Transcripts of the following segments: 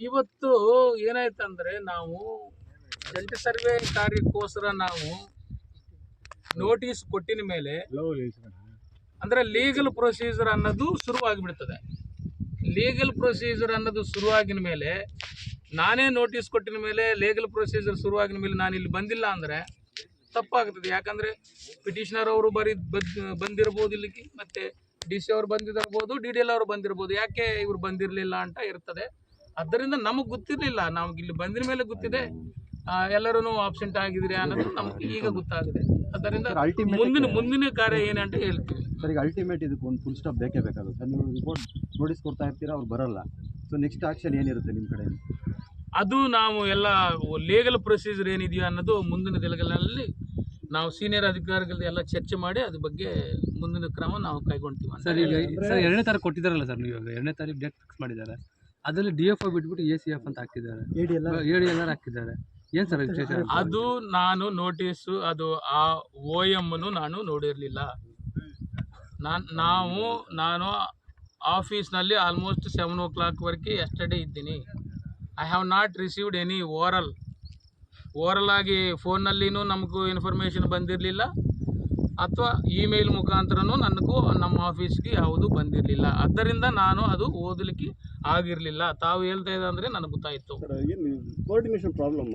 ಇವತ್ತು ಏನಾಯ್ತಂದ್ರೆ ನಾವು ಜಂಟಿ ಸರ್ವೆ ಕಾರ್ಯಕ್ಕೋಸ್ಕರ ನಾವು ನೋಟಿಸ್ ಕೊಟ್ಟಿನ ಮೇಲೆ ಅಂದ್ರೆ ಲೀಗಲ್ ಪ್ರೊಸೀಜರ್ ಅನ್ನೋದು ಶುರುವಾಗಿಬಿಡ್ತದೆ. ಲೀಗಲ್ ಪ್ರೊಸೀಜರ್ ಅನ್ನೋದು ಶುರುವಾಗಿನ ಮೇಲೆ ನಾನೇ ನೋಟಿಸ್ ಕೊಟ್ಟಿನ ಮೇಲೆ ಲೀಗಲ್ ಪ್ರೊಸೀಜರ್ ಶುರುವಾಗಿನ ಮೇಲೆ ನಾನು ಇಲ್ಲಿ ಬಂದಿಲ್ಲ ಅಂದ್ರೆ ತಪ್ಪಾಗ್ತದೆ. ಯಾಕಂದ್ರೆ ಪಿಟಿಷನರ್ ಅವರು ಬರೀ ಬದ್ ಬಂದಿರ್ಬೋದು ಇಲ್ಲಿಗೆ ಮತ್ತು ಡಿ ಸಿ ಅವರು ಬಂದಿರ್ಬೋದು ಡಿ ಡಿ ಎಲ್ ಅವರು ಬಂದಿರ್ಬೋದು ಯಾಕೆ ಇವ್ರು ಬಂದಿರಲಿಲ್ಲ ಅಂತ ಇರ್ತದೆ. ಅದರಿಂದ ನಮಗೆ ಗೊತ್ತಿರಲಿಲ್ಲ ನಮ್ಗೆ ಇಲ್ಲಿ ಬಂದಿದ ಮೇಲೆ ಗೊತ್ತಿದೆ. ಎಲ್ಲರೂ ಆಬ್ಸೆಂಟ್ ಆಗಿದ್ರಿ ಅನ್ನೋದು ನಮ್ಗೆ ಈಗ ಗೊತ್ತಾಗಿದೆ. ಅದರಿಂದ ಮುಂದಿನ ಮುಂದಿನ ಕಾರ್ಯ ಏನಂತ ಹೇಳ್ತೀವಿ. ಸರ್ ಈಗ ಅಲ್ಟಿಮೇಟ್ ಇದಕ್ಕೆ ಒಂದು ಫುಲ್ ಸ್ಟಾಪ್ ಬೇಕೇ ಬೇಕಾಗುತ್ತೆ. ನೀವು ರಿಪೋರ್ಟ್ ನೋಟಿಸ್ ಕೊಡ್ತಾ ಇರ್ತೀರಾ ಅವ್ರು ಬರಲ್ಲ. ಸೊ ನೆಕ್ಸ್ಟ್ ಆಕ್ಷನ್ ಏನಿರುತ್ತೆ ನಿಮ್ಮ ಕಡೆ ಅದು ನಾವು ಎಲ್ಲ ಲೀಗಲ್ ಪ್ರೊಸೀಜರ್ ಏನಿದೆಯೋ ಅನ್ನೋದು ಮುಂದಿನ ದಿನಗಳಲ್ಲಿ ನಾವು ಸೀನಿಯರ್ ಅಧಿಕಾರಿಗಳ ಎಲ್ಲ ಚರ್ಚೆ ಮಾಡಿ ಅದ್ರ ಬಗ್ಗೆ ಮುಂದಿನ ಕ್ರಮ ನಾವು ಕೈಗೊಳ್ತೀವಿ ಅಂತ ಸರ್ ಈಗ ಸರ್ ಎರಡನೇ ತಾರೀಕು ಕೊಟ್ಟಿದ್ದಾರಲ್ಲ ಸರ್ ನೀವು ಇವಾಗ. ಎರಡನೇ ತಾರೀಕು ಡೇಟ್ ಫಿಕ್ಸ್ ಮಾಡಿದ್ದಾರೆ. ಅದರಲ್ಲಿ ಡಿ ಎಫ್ ಬಿಟ್ಬಿಟ್ಟು ಎ ಸಿ ಎಫ್ ಅಂತ ಹಾಕಿದ್ದಾರೆ. ಹೇಳಿ ಎಲ್ಲರೂ ಹಾಕಿದ್ದಾರೆ. ಏನು ಸರ್ ವಿಶೇಷ? ಅದು ನಾನು ನೋಟಿಸು ಅದು ಆ ಓ ಎಮ್ಮನ್ನು ನಾನು ನೋಡಿರಲಿಲ್ಲ. ನಾನು ನಾವು ನಾನು ಆಫೀಸ್ನಲ್ಲಿ ಆಲ್ಮೋಸ್ಟ್ ಸೆವೆನ್ ಓ ಕ್ಲಾಕ್ವರೆಗೆ ಎಸ್ಟರ್ಡೇ ಇದ್ದೀನಿ. I have not received any oral oral ಆಗಿ ಫೋನ್ನಲ್ಲಿನೂ ನಮಗೂ ಇನ್ಫಾರ್ಮೇಷನ್ ಬಂದಿರಲಿಲ್ಲ. ಅಥವಾ ಇಮೇಲ್ ಮುಖಾಂತರನೂ ನನಗೂ ನಮ್ಮ ಆಫೀಸ್ಗೆ ಯಾವುದು ಬಂದಿರಲಿಲ್ಲ. ಆದ್ದರಿಂದ ನಾನು ಅದು ಓದಲಿಕ್ಕೆ ಆಗಿರಲಿಲ್ಲ. ತಾವು ಹೇಳ್ತಾ ಇದ್ದಂದರೆ ಅಂದರೆ ನನಗೆ ಗೊತ್ತಾಯಿತು. ಪ್ರಾಬ್ಲಮ್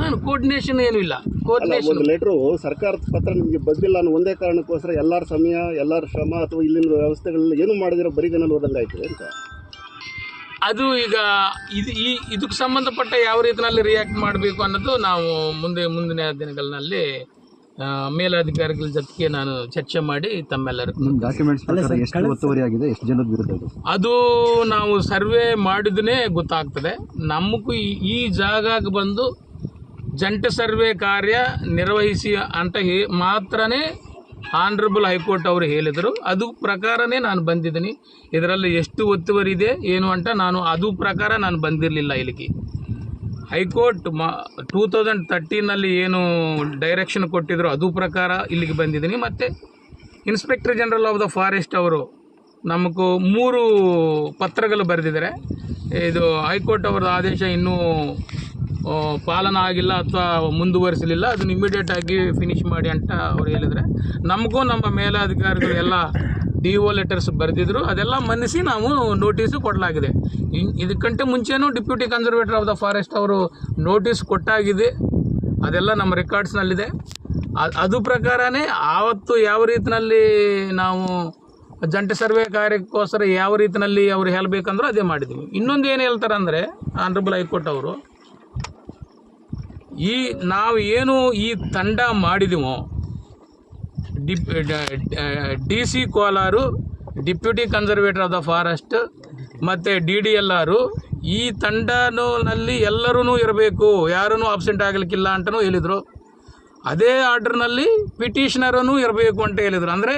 ನಾನು ಕೋರ್ಡಿನೇಷನ್ ಏನೂ ಇಲ್ಲ. ಕೋರ್ಡಿನೇಷನ್ ಒಂದು ಲೆಟ್ರು ಸರ್ಕಾರದ ಪತ್ರ ನಿಮಗೆ ಬಂದಿಲ್ಲ ಅನ್ನೋ ಒಂದೇ ಕಾರಣಕ್ಕೋಸ್ಕರ ಎಲ್ಲರ ಸಮಯ ಎಲ್ಲರ ಶ್ರಮ ಅಥವಾ ಇಲ್ಲಿನ ವ್ಯವಸ್ಥೆಗಳಲ್ಲಿ ಏನು ಮಾಡಿದಿರೋ ಬರೀ ಜನ ಆಯ್ತು ಅಂತ ಅದು ಈಗ ಇದು ಈ ಇದಕ್ಕೆ ಸಂಬಂಧಪಟ್ಟ ಯಾವ ರೀತಿಯಲ್ಲಿ ರಿಯಾಕ್ಟ್ ಮಾಡಬೇಕು ಅನ್ನೋದು ನಾವು ಮುಂದೆ ಮುಂದಿನ ದಿನಗಳಲ್ಲಿ ಮೇಲಾಧಿಕಾರಿಗಳ ಜೊತೆಗೆ ನಾನು ಚರ್ಚೆ ಮಾಡಿ ತಮ್ಮೆಲ್ಲರಿಗೂ ನಿಮ್ಮ ಡಾಕ್ಯುಮೆಂಟ್ಸ್ ಪ್ರಕಾರ ಎಷ್ಟು ಒತ್ತುವರಿ ಎಷ್ಟು ಜನದ ವಿರುದ್ಧ ಅದು ನಾವು ಸರ್ವೆ ಮಾಡಿದನೇ ಗೊತ್ತಾಗ್ತದೆ. ನಮಗೂ ಈ- ಈ ಜಾಗಕ್ಕೆ ಬಂದು ಜಂಟ ಸರ್ವೆ ಕಾರ್ಯ ನಿರ್ವಹಿಸಿ ಅಂತ ಹೇ ಮಾತ್ರನೇ ಆನರಬಲ್ ಹೈಕೋರ್ಟ್ ಅವರು ಹೇಳಿದರು, ಅದು ಪ್ರಕಾರನೇ ನಾನು ಬಂದಿದ್ದೀನಿ. ಇದರಲ್ಲಿ ಎಷ್ಟು ಒತ್ತುವರಿ ಇದೆ, ಏನು ಅಂತ ನಾನು ಅದು ಪ್ರಕಾರ ನಾನು ಬಂದಿರಲಿಲ್ಲ ಇಲ್ಲಿಗೆ. ಹೈಕೋರ್ಟ್ ಮಾ ಟೂ ತೌಸಂಡ್ ತರ್ಟೀನಲ್ಲಿ ಏನು ಡೈರೆಕ್ಷನ್ ಕೊಟ್ಟಿದ್ರು, ಅದು ಪ್ರಕಾರ ಇಲ್ಲಿಗೆ ಬಂದಿದ್ದೀನಿ. ಮತ್ತು inspector general of the forest ಅವರು ನಮಗೂ ಮೂರು ಪತ್ರಗಳು ಬರೆದಿದ್ದಾರೆ. ಇದು ಹೈಕೋರ್ಟ್ ಅವರ ಆದೇಶ ಇನ್ನೂ ಪಾಲನ ಆಗಿಲ್ಲ ಅಥವಾ ಮುಂದುವರಿಸಲಿಲ್ಲ, ಅದನ್ನು ಇಮಿಡಿಯೇಟ್ ಆಗಿ ಫಿನಿಶ್ ಮಾಡಿ ಅಂತ ಅವ್ರು ಹೇಳಿದರೆ. ನಮಗೂ ನಮ್ಮ ಮೇಲಾಧಿಕಾರಿಗಳು ಎಲ್ಲ ಡಿ ಒ ಲೆಟರ್ಸ್ ಬರೆದಿದ್ರು, ಅದೆಲ್ಲ ಮನ್ನಿಸಿ ನಾವು ನೋಟಿಸು ಕೊಡಲಾಗಿದೆ. ಇದಕ್ಕಂಟೆ ಮುಂಚೆನೂ deputy conservator of the forest ಅವರು ನೋಟಿಸ್ ಕೊಟ್ಟಾಗಿದೆ. ಅದೆಲ್ಲ ನಮ್ಮ ರೆಕಾರ್ಡ್ಸ್ನಲ್ಲಿದೆ ಅದು ಪ್ರಕಾರನೇ ಆವತ್ತು ಯಾವ ರೀತಿನಲ್ಲಿ ನಾವು ಜಂಟಿ ಸರ್ವೆ ಕಾರ್ಯಕ್ಕೋಸ್ಕರ ಯಾವ ರೀತಿನಲ್ಲಿ ಅವ್ರು ಹೇಳಬೇಕಂದ್ರೂ ಅದೇ ಮಾಡಿದ್ವಿ ಇನ್ನೊಂದು ಏನು ಹೇಳ್ತಾರೆ ಅಂದರೆ ಆನರಬಲ್ ಹೈಕೋರ್ಟ್ ಅವರು ಈ ನಾವು ಏನು ಈ ತಂಡ ಮಾಡಿದೆವೋ, drip, D C Kolar, deputy conservator of the forest ಮತ್ತು ಡಿ ಡಿ ಎಲ್ ಆರು ಈ ತಂಡನಲ್ಲಿ ಎಲ್ಲರೂ ಇರಬೇಕು ಯಾರೂ ಅಬ್ಸೆಂಟ್ ಆಗಲಿಕ್ಕಿಲ್ಲ ಅಂತಲೂ ಹೇಳಿದರು. ಅದೇ ಆರ್ಡರ್ನಲ್ಲಿ ಪಿಟಿಷನರನ್ನು ಇರಬೇಕು ಅಂತ ಹೇಳಿದರು. ಅಂದರೆ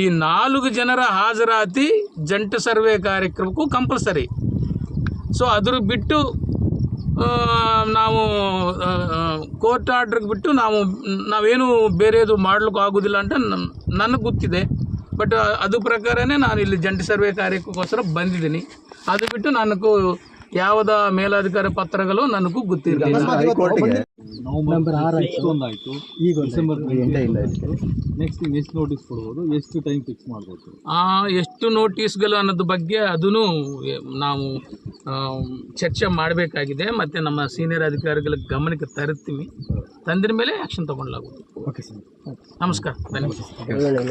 ಈ ನಾಲ್ಕು ಜನರ ಹಾಜರಾತಿ ಜಂಟಿ ಸರ್ವೆ ಕಾರ್ಯಕ್ರಮಕ್ಕೂ ಕಂಪಲ್ಸರಿ. ಸೊ ಅದ್ರ ಬಿಟ್ಟು ನಾವು ಕೋರ್ಟ್ ಆರ್ಡ್ರಿಗೆ ಬಿಟ್ಟು ನಾವು, ನಾವೇನು ಬೇರೆದು ಮಾಡ್ಲಿಕ್ಕೆ ಆಗೋದಿಲ್ಲ ಅಂತ ನನಗೆ ಗೊತ್ತಿದೆ. ಬಟ್ ಅದು ಪ್ರಕಾರನೇ ನಾನು ಇಲ್ಲಿ ಜಂಟಿ ಸರ್ವೆ ಕಾರ್ಯಕ್ಕೋಸ್ಕರ ಬಂದಿದ್ದೀನಿ. ಅದು ಬಿಟ್ಟು ನನಗೂ ಯಾವುದ ಮೇಲಾಧಿಕಾರಿ ಪತ್ರಗಳು ನನಗೂ ಗೊತ್ತಿರಲಿಲ್ಲ. ಹೈಕೋರ್ಟ್ಗೆ ನವೆಂಬರ್ ಆರಾಯ್ತು ಒಂದಾಯ್ತು. ಈಗ ಡಿಸೆಂಬರ್ ಎಂಟೇ ಇಲ್ಲ ಇದಕ್ಕೆ ನೆಕ್ಸ್ಟ್ ಎಷ್ಟು ನೋಟಿಸ್ ಕೊಡ್ಬೋದು? ಎಷ್ಟು ಟೈಮ್ ಫಿಕ್ಸ್ ಮಾಡ್ಬೋದು? ಆ ಎಷ್ಟು ನೋಟಿಸ್ಗಳು ಅನ್ನೋದ್ರ ಬಗ್ಗೆ ಅದನ್ನು ನಾವು ಚರ್ಚೆ ಮಾಡಬೇಕಾಗಿದೆ. ಮತ್ತು ನಮ್ಮ ಸೀನಿಯರ್ ಅಧಿಕಾರಿಗಳ ಗಮನಕ್ಕೆ ತರುತ್ತೀವಿ. ತಂದಿದ ಮೇಲೆ ಆ್ಯಕ್ಷನ್ ತೊಗೊಳ್ಳಲಾಗುತ್ತೆ ಓಕೆ ಸರ್ ನಮಸ್ಕಾರ. ಧನ್ಯವಾದ.